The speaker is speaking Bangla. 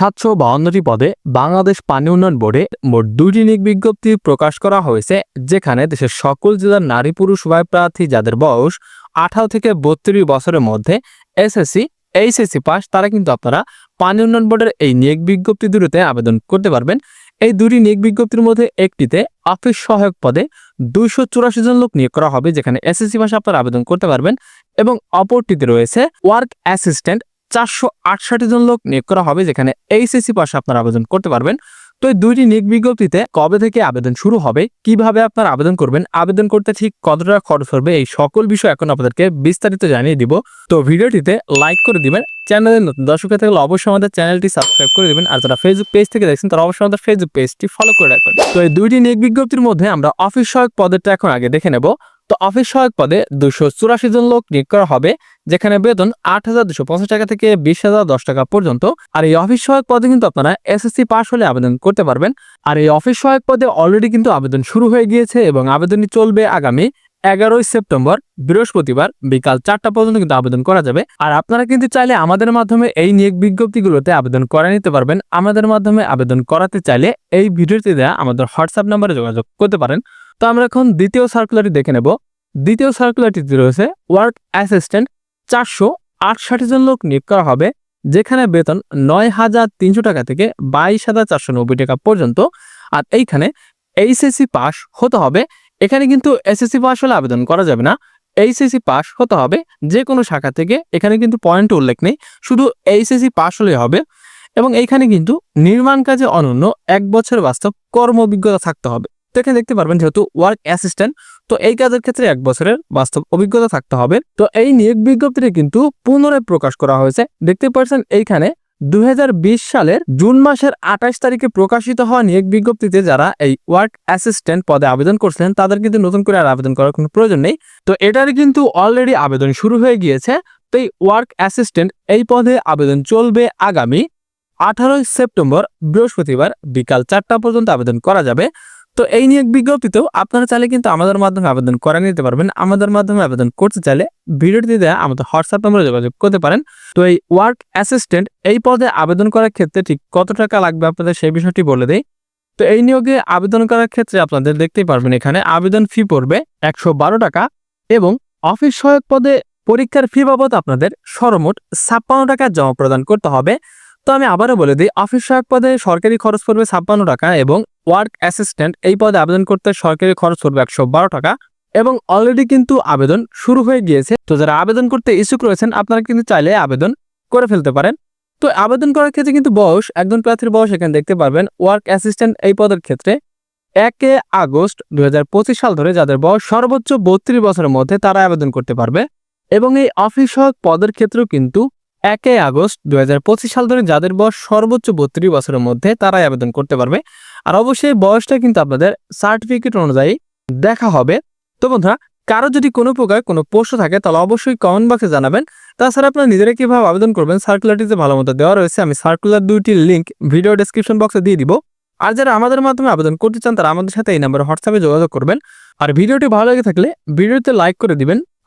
সাতশো বাউন্নটি পদে বাংলাদেশ পানি উন্নয়ন বোর্ডে মোট দুইটি নিয়োগ বিজ্ঞপ্তি প্রকাশ করা হয়েছে, যেখানে দেশের সকল জেলার নারী পুরুষ উভয় প্রার্থী যাদের বয়স আঠারো থেকে বত্রিশ বছরের মধ্যে এসএসসি এইচএসসি পাস, তারা কিন্তু আপনারা পানি উন্নয়ন বোর্ডের এই নিয়োগ বিজ্ঞপ্তি দুটিতে আবেদন করতে পারবেন। এই দুটি নিয়োগ বিজ্ঞপ্তির মধ্যে একটিতে অফিস সহায়ক পদে দুইশো চুরাশি জন লোক নিয়োগ করা হবে, যেখানে এসএসসি পাশে আপনারা আবেদন করতে পারবেন, এবং অপরটিতে রয়েছে ওয়ার্ক অ্যাসিস্ট্যান্ট চারশো আটষট্টি জন লোক নিয়োগ করা হবে, যেখানে এইচএসি পাশে আপনারা আবেদন করতে পারবেন। তো এই দুইটি নিয়োগ বিজ্ঞপ্তিতে কবে থেকে আবেদন শুরু হবে, কীভাবে আপনার আবেদন করবেন, আবেদন করতে ঠিক কত টাকা খরচ হবে, এই সকল বিষয় এখন আপনাদেরকে বিস্তারিত জানিয়ে দিব। তো ভিডিওটিতে লাইক করে দিবেন চ্যানেলের নতুন দর্শক থাকলে অবশ্যই আমাদের চ্যানেলটি সাবস্ক্রাইব করে দিবেন। আর যারা ফেসবুক পেজ থেকে দেখছেন, তারা অবশ্যই আমাদের ফেসবুক পেজটি ফলো করে রাখবেন। তো এই দুইটি নিয়োগ বিজ্ঞপ্তির মধ্যে আমরা অফিস সহায়ক পদেরটা এখন আগে দেখে নেব। তো অফিস সহায়ক পদে দুশো চুরাশি জন লোক নিয়োগ করা হবে, যেখানে বেতন আট হাজার দুশো পঞ্চাশ টাকা থেকে বিশ হাজার দশ টাকা পর্যন্ত। আর এই অফিস সহায়ক পদে কিন্তু আপনারা এসএসসি পাস হলে আবেদন করতে পারবেন। আর এই অফিস সহায়ক পদে অলরেডি কিন্তু আবেদন শুরু হয়ে গিয়েছে এবং আবেদনটি চলবে আগামী এগারোই সেপ্টেম্বর, বৃহস্পতিবার বিকাল চারটা পর্যন্ত কিন্তু আবেদন করা যাবে। আর আপনারা কিন্তু চাইলে আমাদের মাধ্যমে এই নিয়োগ বিজ্ঞপ্তিগুলোতে আবেদন করে নিতে পারবেন। আমাদের মাধ্যমে আবেদন করাতে চাইলে এই ভিডিওতে দেওয়া আমাদের হোয়াটসঅ্যাপ নাম্বারে যোগাযোগ করতে পারেন। তো আমরা এখন দ্বিতীয় সার্কুলারটি দেখে নেব। দ্বিতীয় সার্কুলারটিতে রয়েছে ওয়ার্ক অ্যাসিস্ট্যান্ট চারশো আটষাটি জন লোক নিয়োগ করা হবে, যেখানে বেতন নয় হাজার তিনশো টাকা থেকে বাইশ হাজার চারশো নব্বই টাকা পর্যন্ত। আর এইখানে এইচএসসি পাস হতে হবে। এখানে কিন্তু এসএসসি পাস হলে আবেদন করা যাবে না। এইচএসসি পাস হতে হবে। যে কোনো শাখা থেকে। এখানে কিন্তু পয়েন্ট উল্লেখ নেই। শুধু এইচএসসি পাস হলে হবে। এবং এইখানে কিন্তু নির্মাণ কাজে অনন্য এক বছর বাস্তব কর্ম অভিজ্ঞতা থাকতে হবে। তো এখানে দেখতে পারবেন যেহেতু ওয়ার্ক অ্যাসিস্ট্যান্ট তো এই কাজের ক্ষেত্রে এক বছরের বাস্তব অভিজ্ঞতা থাকতে হবে। তো এই নিয়োগ বিজ্ঞপ্তিটি কিন্তু পুনরায় প্রকাশ করা হয়েছে। দেখতে পাচ্ছেন এইখানে দুই সালের জুন মাসের আঠাশ তারিখে প্রকাশিত হওয়া নিয়োগ বিজ্ঞপ্তিতে যারা এই ওয়ার্ক অ্যাসিস্ট্যান্ট পদে আবেদন করছিলেন, তাদের কিন্তু নতুন করে আর আবেদন করার কোনো প্রয়োজন নেই। তো এটার কিন্তু অলরেডি আবেদন শুরু হয়ে গিয়েছে। তো এই ওয়ার্ক অ্যাসিস্ট্যান্ট এই পদে আবেদন চলবে আগামী আঠারোই সেপ্টেম্বর বৃহস্পতিবার বিকাল চারটা পর্যন্ত আবেদন করা যাবে। তো এই নিয়োগ বিজ্ঞপ্তিতেও আপনারা চাইলে কিন্তু আমাদের মাধ্যমে আবেদন করে নিতে পারবেন। আমাদের মাধ্যমে আবেদন করতে চাইলে ভিডিওটি দেওয়া আমাদের হোয়াটসঅ্যাপ নম্বরে যোগাযোগ করতে পারেন। তো এই ওয়ার্ক অ্যাসিস্ট্যান্ট এই পদে আবেদন করার ক্ষেত্রে ঠিক কত টাকা লাগবে আপনাদের সেই বিষয়টি বলে দেই। তো এই নিয়োগে আবেদন করার ক্ষেত্রে আপনাদের দেখতেই পারবেন এখানে আবেদন ফি পড়বে একশো বারো টাকা এবং অফিস সহায়ক পদে পরীক্ষার ফি বাবদ আপনাদের সর্বমোট ছাপ্পান্ন টাকা জমা প্রদান করতে হবে। তো আমি আবারও বলে দিই অফিস সহায়ক পদে সরকারি খরচ পড়বে ছাপ্পান্ন টাকা এবং ওয়ার্ক অ্যাসিস্ট্যান্ট এই পদে আবেদন করতে সরকারি খরচ পড়বে একশো বারো টাকা এবং অলরেডি কিন্তু আবেদন শুরু হয়ে গিয়েছে। তো যারা আবেদন করতে ইচ্ছুক রয়েছেন, আপনারা কিন্তু চাইলে আবেদন করে ফেলতে পারেন। তো আবেদন করার ক্ষেত্রে কিন্তু বয়স, একজন প্রার্থীর বয়স এখানে দেখতে পারবেন। ওয়ার্ক অ্যাসিস্ট্যান্ট এই পদের ক্ষেত্রে একে আগস্ট দু হাজার পঁচিশ সাল ধরে যাদের বয়স সর্বোচ্চ বত্রিশ বছরের মধ্যে তারা আবেদন করতে পারবে। এবং এই অফিস পদের ক্ষেত্রেও কিন্তু একে আগস্ট দু হাজার পঁচিশ সাল ধরে যাদের বয়স সর্বোচ্চ বত্রিশ বছরের মধ্যে তারাই আবেদন করতে পারবে। আর অবশ্যই বয়সটা কিন্তু আপনাদের সার্টিফিকেট অনুযায়ী দেখা হবে। তো বন্ধুরা, কারও যদি কোনো প্রকার কোনো প্রশ্ন থাকে, তাহলে অবশ্যই কমেন্ট বক্সে জানাবেন। তাছাড়া আপনারা নিজেরা কীভাবে আবেদন করবেন সার্কুলারটিতে ভালো মতো দেওয়া রয়েছে, আমি সার্কুলার দুইটির লিঙ্ক ভিডিও ডেসক্রিপশন বক্সে দিয়ে দিব। আর যারা আমাদের মাধ্যমে আবেদন করতে চান, তারা আমাদের সাথে এই নাম্বারে হোয়াটসঅ্যাপে যোগাযোগ করবেন। আর ভিডিওটি ভালো লেগে থাকলে ভিডিওতে লাইক করে দিবেন।